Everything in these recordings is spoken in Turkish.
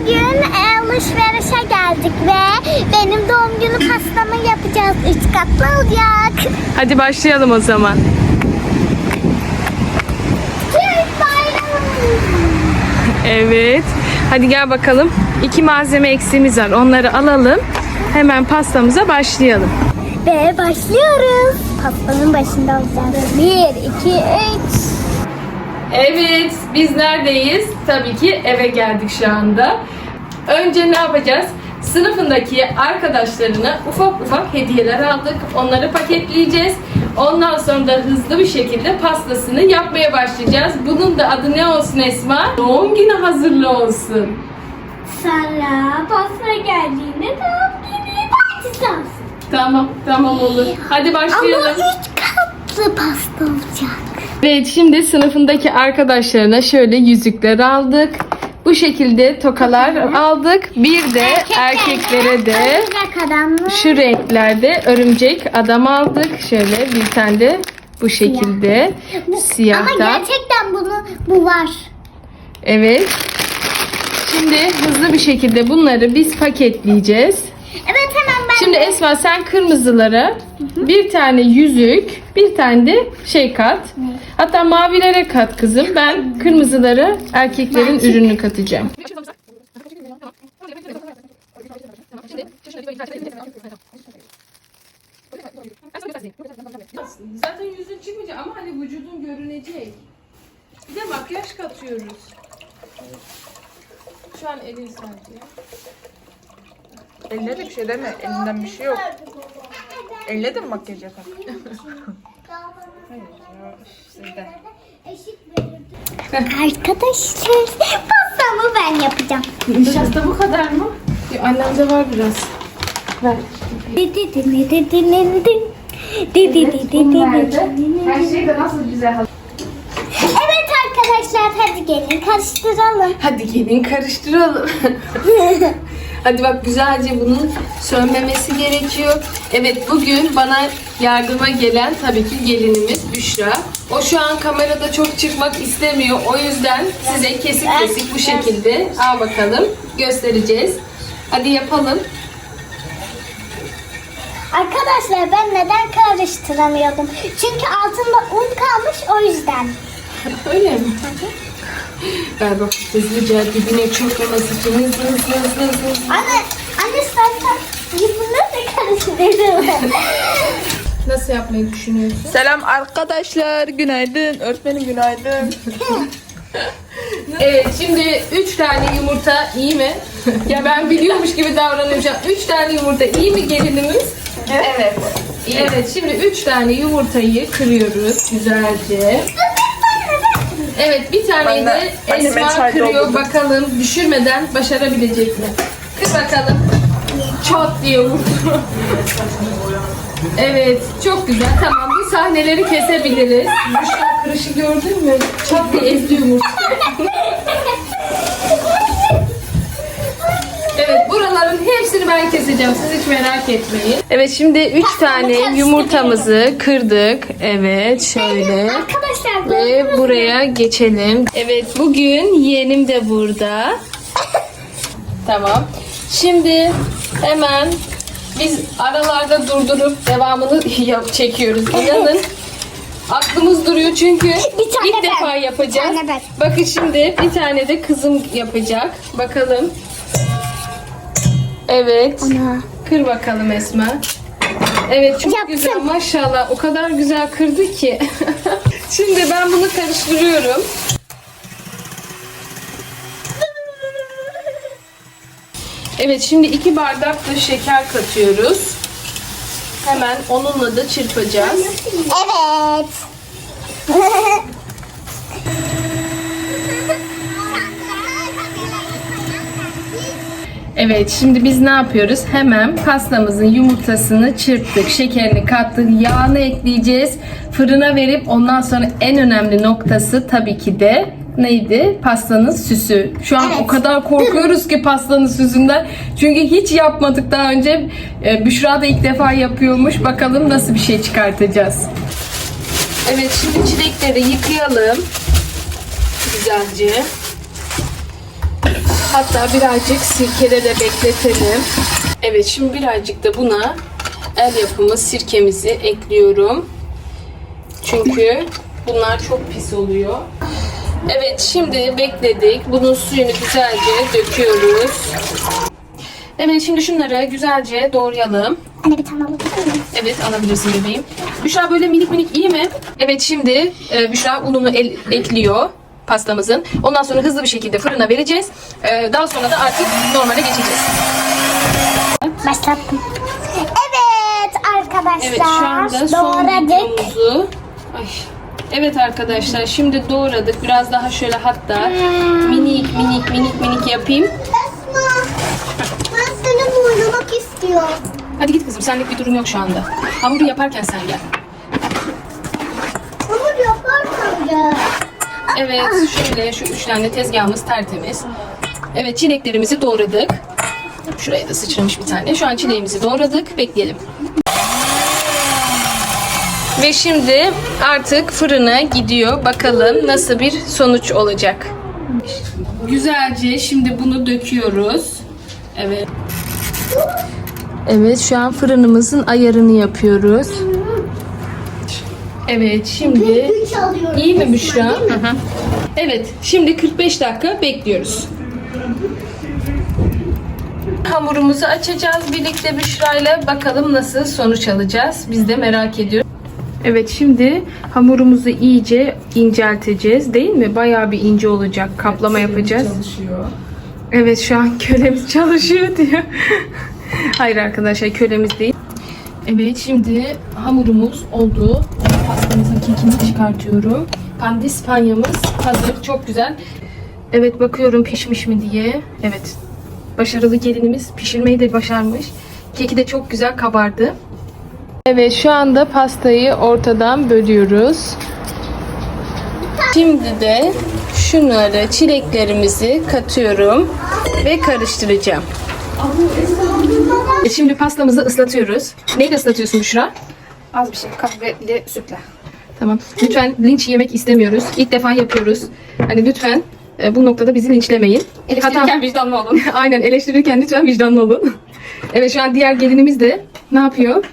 bugün e, alışverişe geldik ve benim doğum günü pastamı yapacağız. Üç katlı olacak. Hadi başlayalım o zaman. Evet. Hadi gel bakalım. İki malzeme eksiğimiz var. Onları alalım. Hemen pastamıza başlayalım. Ve başlıyoruz. Pastanın başında olacağız. Bir, iki, üç. Evet, biz neredeyiz? Tabii ki eve geldik şu anda. Önce ne yapacağız? Sınıfındaki arkadaşlarına ufak ufak hediyeler aldık. Onları paketleyeceğiz. Ondan sonra da hızlı bir şekilde pastasını yapmaya başlayacağız. Bunun da adı ne olsun Esma? Doğum günü hazırlığı olsun. Sonra pasta geldiğinde doğum günü partisi olsun. Tamam, tamam olur. Hadi Ama başlayalım. üç katlı pasta olacak. Evet şimdi sınıfındaki arkadaşlarına şöyle yüzükler aldık. Bu şekilde tokalar aldık. Bir de erkeklere de şu renklerde örümcek adam aldık. Şöyle bir tane de bu şekilde Ama siyahtan. gerçekten bunu bu var. Evet. Şimdi hızlı bir şekilde bunları biz paketleyeceğiz. Şimdi Esma sen kırmızılara bir tane yüzük, bir tane de şey kat. Hatta mavilere kat kızım. Ben kırmızılara erkeklerin ürünü katacağım. Zaten yüzün çıkmayacak ama hani vücudun görünecek. Bir de makyaj katıyoruz. Şu an elin sadece. De bir şey deme. Elinden bir şey yok. De mi makyaj yapar? Hayır ya. Sizde. Arkadaşlar pastamı ben yapacağım. Nişasta bu kadar mı? Ya, annemde var biraz. Ver. Her şey de nasıl güzel. Evet arkadaşlar hadi gelin karıştıralım. Hadi gelin karıştıralım. Hadi bak güzelce bunun sönmemesi gerekiyor. Evet bugün bana yardıma gelen tabii ki gelinimiz Büşra. O şu an kamerada çok çıkmak istemiyor. O yüzden size kesik kesik bu şekilde al bakalım göstereceğiz. Hadi yapalım. Arkadaşlar ben neden karıştıramıyordum? Çünkü altında un kalmış o yüzden. Öyle mi? Ver bak hızlıca dibine çökmemesi için hızlı hızlı hızlı hızlı. Anne, anne zaten bunu da karıştırdım. Nasıl yapmayı düşünüyorsun? Selam arkadaşlar. Günaydın. Öğretmenim günaydın. Evet şimdi 3 tane yumurta iyi mi? ya ben biliyormuş gibi an. 3 tane yumurta iyi mi gelinimiz? Evet. Evet şimdi 3 tane yumurtayı kırıyoruz güzelce. Evet bir taneyi Ben de Esma kırıyor doldurdum. bakalım düşürmeden başarabilecek mi? Kır bakalım. Çat diye vurdu. Evet çok güzel tamam bu sahneleri kesebiliriz. Büşra kırışı gördün mü? Çat diye ezdi yumurta. Evet buraların hepsini ben keseceğim. Siz hiç merak etmeyin. Evet şimdi 3 tane yumurtamızı kırdık. Evet şöyle. Arkadaşlar Ve buraya geçelim. Evet bugün yeğenim de burada. Tamam. Şimdi hemen biz aralarda durdurup devamını yap çekiyoruz. İnanın aklımız duruyor çünkü tane ilk ben, defa bir yapacağız. tane ben. Bakın şimdi bir tane de kızım yapacak. Bakalım. Evet. Kır bakalım Esma. Evet çok Yaptım. güzel maşallah. O kadar güzel kırdı ki. Şimdi ben bunu karıştırıyorum. Evet şimdi iki bardak da şeker katıyoruz. Hemen onunla da çırpacağız. Evet. Evet şimdi biz ne yapıyoruz? Hemen pastamızın yumurtasını çırptık. Şekerini kattık. Yağını ekleyeceğiz. Fırına verip ondan sonra en önemli noktası tabii ki de neydi? Pastanın süsü. Şu an Evet. o kadar korkuyoruz ki pastanın süsünden. Çünkü hiç yapmadık daha önce. Ee, Büşra da ilk defa yapıyormuş. Bakalım nasıl bir şey çıkartacağız. Evet şimdi çilekleri yıkayalım. Güzelce. Hatta birazcık sirkede de bekletelim. Evet şimdi birazcık da buna el yapımı sirkemizi ekliyorum. Çünkü bunlar çok pis oluyor. Evet şimdi bekledik. Bunun suyunu güzelce döküyoruz. Evet şimdi şunları güzelce doğrayalım. Anne bir tane alabilir miyim? Evet alabilirsin bebeğim. Büşra böyle minik minik iyi mi? Evet şimdi e, Büşra ununu el- ekliyor pastamızın. Ondan sonra hızlı bir şekilde fırına vereceğiz. E, daha sonra da artık normale geçeceğiz. Başlattım. Evet arkadaşlar. Evet şu anda doğradık. Ay. Evet arkadaşlar şimdi doğradık. Biraz daha şöyle hatta minik minik minik minik yapayım. Esma. Ben seni boylamak istiyorum. Hadi git kızım senlik bir durum yok şu anda. Hamuru yaparken sen gel. Hamur yaparsam ya. Evet şöyle şu üç tane tezgahımız tertemiz. Evet çileklerimizi doğradık. Şuraya da sıçramış bir tane. Şu an çileğimizi doğradık. Bekleyelim. Ve şimdi artık fırına gidiyor. Bakalım nasıl bir sonuç olacak. Güzelce şimdi bunu döküyoruz. Evet. Evet şu an fırınımızın ayarını yapıyoruz. Evet şimdi alıyorum. İyi mi Büşra? Evet, şimdi 45 dakika bekliyoruz. Hamurumuzu açacağız birlikte Büşra ile bakalım nasıl sonuç alacağız. Biz de merak ediyoruz. Evet şimdi hamurumuzu iyice incelteceğiz değil mi? Bayağı bir ince olacak. Kaplama yapacağız. Evet şu an kölemiz çalışıyor diyor. Hayır arkadaşlar kölemiz değil. Evet şimdi hamurumuz oldu. Pastamızın kekini çıkartıyorum. Pandispanyamız hazır. Çok güzel. Evet bakıyorum pişmiş mi diye. Evet. Başarılı gelinimiz pişirmeyi de başarmış. Keki de çok güzel kabardı. Evet şu anda pastayı ortadan bölüyoruz. Şimdi de şunları çileklerimizi katıyorum ve karıştıracağım. E, Şimdi pastamızı ıslatıyoruz. Neyle ıslatıyorsun Büşra? Az bir şey kahveli sütle. Tamam. Lütfen linç yemek istemiyoruz. İlk defa yapıyoruz. Hani lütfen e, bu noktada bizi linçlemeyin. Eleştirirken vicdanlı olun. Aynen eleştirirken lütfen vicdanlı olun. Evet şu an diğer gelinimiz de ne yapıyor?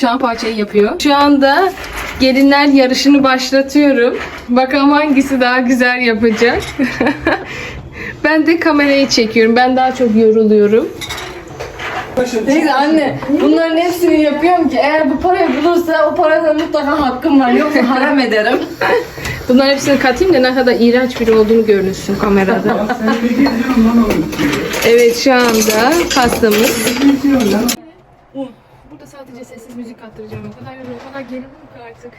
Şu an poğaçayı yapıyor. Şu anda gelinler yarışını başlatıyorum. Bakalım hangisi daha güzel yapacak. ben de kamerayı çekiyorum. Ben daha çok yoruluyorum. Neyse anne bunların hepsini yapıyorum ki eğer bu parayı bulursa o parada mutlaka hakkım var yoksa haram ederim. Bunların hepsini katayım da ne kadar iğrenç biri olduğunu görünsün kamerada. evet şu anda pastamız. Burada sadece sessiz müzik attıracağım. O kadar yoruldum, o kadar gerildim ki artık.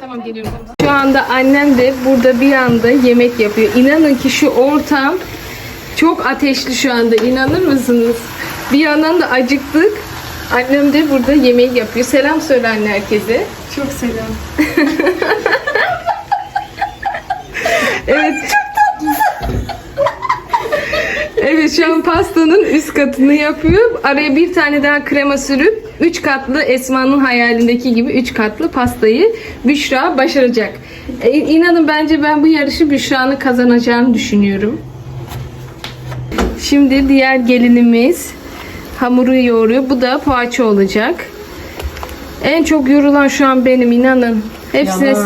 Tamam geliyorum. Şu anda annem de burada bir anda yemek yapıyor. İnanın ki şu ortam çok ateşli şu anda. İnanır mısınız? Bir yandan da acıktık. Annem de burada yemeği yapıyor. Selam söyle anne herkese. Çok selam. Evet. Evet şu an pastanın üst katını yapıyor. Araya bir tane daha krema sürüp 3 katlı Esma'nın hayalindeki gibi 3 katlı pastayı Büşra başaracak. E, inanın bence ben bu yarışı Büşra'nın kazanacağını düşünüyorum. Şimdi diğer gelinimiz hamuru yoğuruyor. Bu da poğaça olacak. En çok yorulan şu an benim inanın. Hepsine.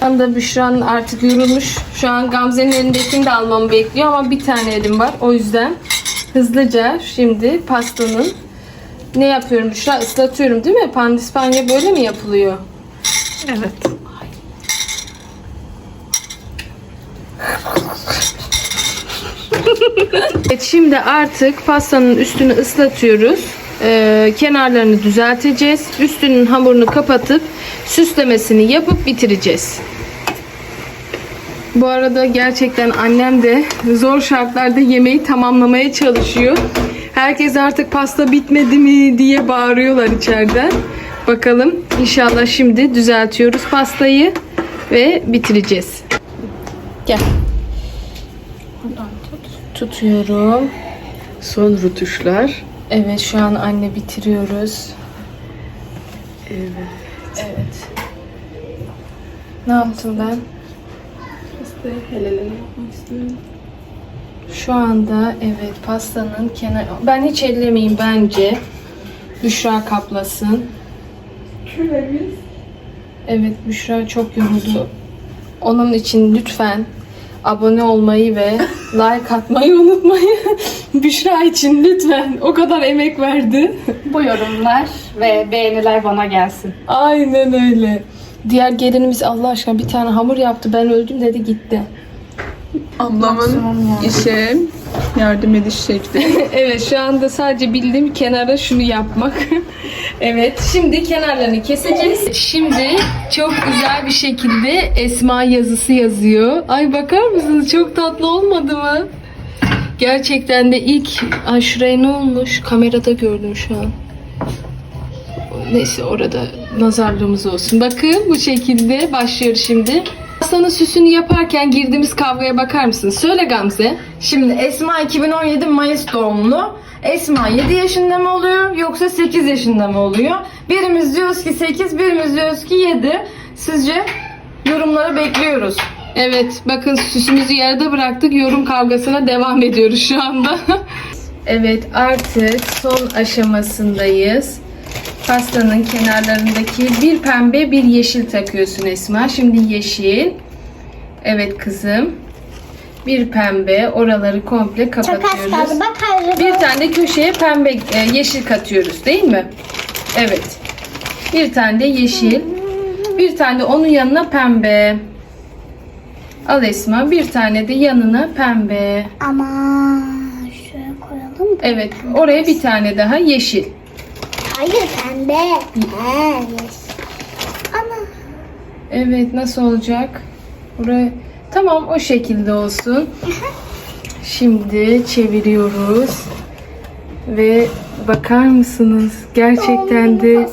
Şu anda Büşra'nın artık yorulmuş. Şu an Gamze'nin elindekini de almamı bekliyor ama bir tane elim var. O yüzden hızlıca şimdi pastanın ne yapıyorum Büşra? Islatıyorum değil mi? Pandispanya böyle mi yapılıyor? Evet. Evet şimdi artık pastanın üstünü ıslatıyoruz. Ee, kenarlarını düzelteceğiz. Üstünün hamurunu kapatıp süslemesini yapıp bitireceğiz. Bu arada gerçekten annem de zor şartlarda yemeği tamamlamaya çalışıyor. Herkes artık pasta bitmedi mi diye bağırıyorlar içeriden. Bakalım inşallah şimdi düzeltiyoruz pastayı ve bitireceğiz. Gel. Tutuyorum. Son rutuşlar. Evet şu an anne bitiriyoruz. Evet. Evet. Ne yaptım ben? ve heleleme yapmak istiyorum. Şu anda evet pastanın kenar... Ben hiç ellemeyeyim bence. Büşra kaplasın. Evet Büşra çok yoruldu. Onun için lütfen abone olmayı ve like atmayı unutmayın. Büşra için lütfen. O kadar emek verdi. Bu yorumlar ve beğeniler bana gelsin. Aynen öyle. Diğer gelinimiz Allah aşkına bir tane hamur yaptı. Ben öldüm dedi gitti. Ablamın işe yardım ediş şekli. evet şu anda sadece bildiğim kenara şunu yapmak. evet şimdi kenarlarını keseceğiz. Şimdi çok güzel bir şekilde Esma yazısı yazıyor. Ay bakar mısınız çok tatlı olmadı mı? Gerçekten de ilk ay şuraya ne olmuş? Kamerada gördüm şu an. Neyse orada nazarlığımız olsun. Bakın bu şekilde başlıyor şimdi. Pastanın süsünü yaparken girdiğimiz kavgaya bakar mısınız? Söyle Gamze. Şimdi Esma 2017 Mayıs doğumlu. Esma 7 yaşında mı oluyor yoksa 8 yaşında mı oluyor? Birimiz diyoruz ki 8, birimiz diyoruz ki 7. Sizce yorumları bekliyoruz. Evet, bakın süsümüzü yarıda bıraktık. Yorum kavgasına devam ediyoruz şu anda. evet, artık son aşamasındayız. Pastanın kenarlarındaki bir pembe, bir yeşil takıyorsun Esma. Şimdi yeşil. Evet kızım. Bir pembe, oraları komple Çok az kapatıyoruz. kaldı. Bak harika. Bir tane köşeye pembe, e, yeşil katıyoruz değil mi? Evet. Bir tane de yeşil. Bir tane de onun yanına pembe. Al Esma. Bir tane de yanına pembe. Ama şuraya koyalım. Evet. Oraya bir tane daha yeşil. Hayır pembe. He, yes. Ama Evet. Nasıl olacak? Buraya... Tamam o şekilde olsun. Şimdi çeviriyoruz. Ve bakar mısınız? Gerçekten de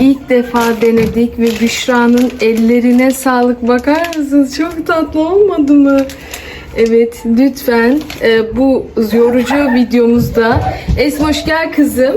ilk defa denedik ve Büşra'nın ellerine sağlık. Bakar mısınız? Çok tatlı olmadı mı? Evet lütfen e, bu yorucu videomuzda Esmoş gel kızım.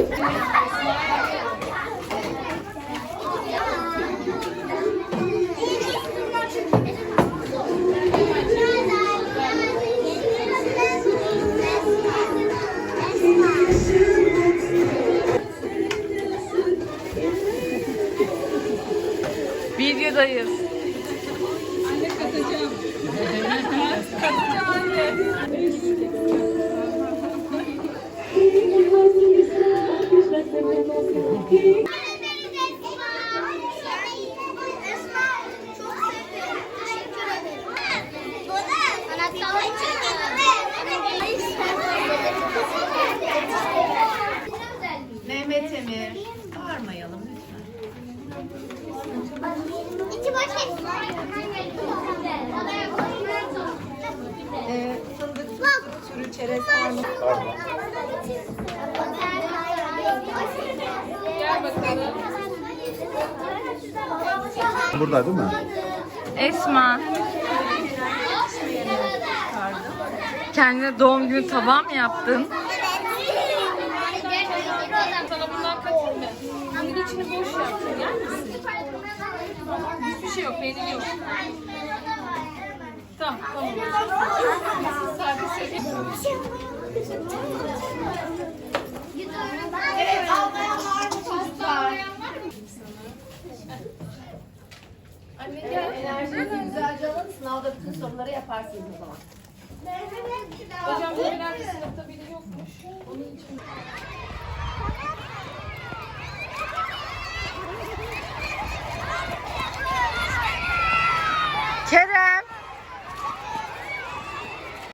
Ee, fındık? Burada değil mi? Esma. Kendine doğum günü tabağı mı yaptın? Sana bundan katayım mı? Bunun içini boş yaptın yer misin? Hiçbir şey yok, peynir yok. Tamam, tamam. Evet, almayan var mı çocuklar? Güzelce alın. Sınavda bütün soruları yaparsınız o zaman. Hocam Cemil abi sınıfta biri yokmuş. Onun için